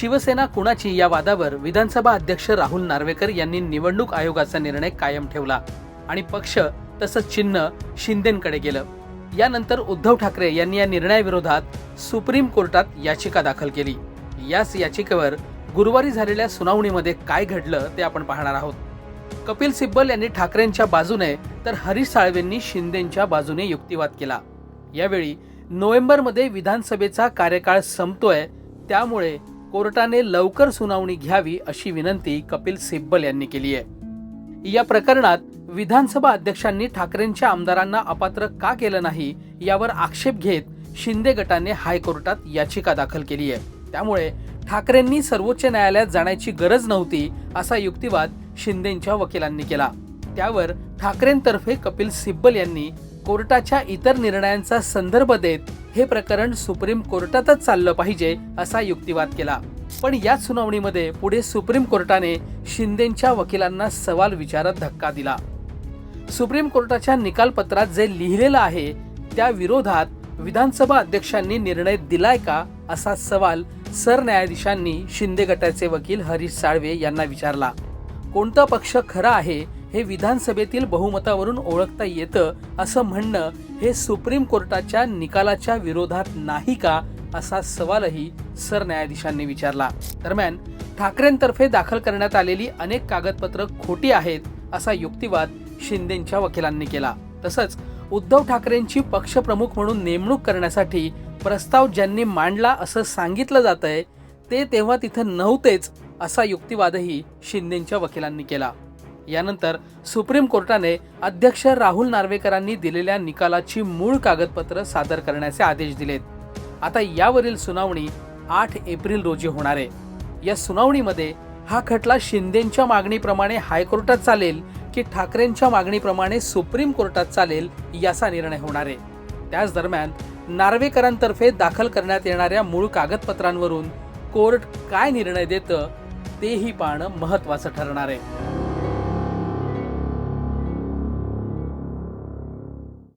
शिवसेना कुणाची या वादावर विधानसभा अध्यक्ष राहुल नार्वेकर यांनी निवडणूक आयोगाचा निर्णय कायम ठेवला आणि पक्ष तसंच चिन्ह शिंदेकडे गेलं. यानंतर उद्धव ठाकरे यांनी या निर्णयाविरोधात सुप्रीम कोर्टात याचिका दाखल केली. याच याचिकेवर गुरुवारी झालेल्या सुनावणीमध्ये काय घडलं ते आपण पाहणार आहोत. कपिल सिब्बल यांनी ठाकरेंच्या बाजूने तर हरीश साळवेंनी शिंदेच्या बाजूने युक्तिवाद केला. यावेळी नोव्हेंबरमध्ये विधानसभेचा कार्यकाळ संपतोय त्यामुळे कोर्टाने लवकर सुनावणी घ्यावी अशी विनंती कपिल सिब्बल यांनी केली आहे. या प्रकरणात विधानसभा अध्यक्षांनी ठाकरेंच्या आमदारांना अपात्र का केलं नाही यावर आक्षेप घेत शिंदे गटाने हायकोर्टात याचिका दाखल केली आहे. त्यामुळे ठाकरेंनी सर्वोच्च न्यायालयात जाण्याची गरज नव्हती असा युक्तिवाद शिंदेच्या वकिलांनी केला. त्यावर ठाकरेंतर्फे कपिल सिब्बल यांनी कोर्टाच्या इतर निर्णयांचा संदर्भ देत हे प्रकरण सुप्रीम कोर्टातच चाललं पाहिजे असा युक्तिवाद केला. पण याच सुनावणीमध्ये पुढे सुप्रीम कोर्टाने शिंदेच्या वकिलांना सवाल विचारत धक्का दिला. सुप्रीम कोर्टाच्या निकालपत्रात जे लिहिलेलं आहे त्या विरोधात विधानसभा अध्यक्षांनी निर्णय दिलाय का असा सवाल सरन्यायाधीशांनी शिंदे गटाचे वकील हरीश साळवे यांना विचारला. कोणता पक्ष खरा आहे हे विधानसभेतील बहुमतावरून ओळखता येतं असं म्हणणं हे सुप्रीम कोर्टाच्या निकालाच्या विरोधात नाही का असा सवालही सरन्यायाधीशांनी विचारला. दरम्यान ठाकरेंतर्फे दाखल करण्यात आलेली अनेक कागदपत्र खोटी आहेत असा युक्तिवाद शिंदेच्या वकिलांनी केला. तसंच उद्धव ठाकरेंची पक्षप्रमुख म्हणून नेमणूक करण्यासाठी प्रस्ताव ज्यांनी मांडला असं सांगितलं जात आहे ते तेव्हा तिथं नव्हतेच असा युक्तिवादही शिंदेच्या वकिलांनी केला. यानंतर सुप्रीम कोर्टाने अध्यक्ष राहुल नार्वेकरांनी दिलेल्या निकालाची मूळ कागदपत्र सादर करण्याचे आदेश दिलेत. आता यावरील सुनावणी आठ एप्रिल रोजी होणार आहे. या सुनावणीमध्ये हा खटला शिंदेच्या मागणीप्रमाणे हायकोर्टात चालेल की ठाकरेंच्या मागणीप्रमाणे सुप्रीम कोर्टात चालेल याचा निर्णय होणार आहे. त्याच दरम्यान नार्वेकरांतर्फे दाखल करण्यात येणाऱ्या मूळ कागदपत्रांवरून कोर्ट काय निर्णय देतं तेही पाहणं महत्वाचं ठरणार आहे.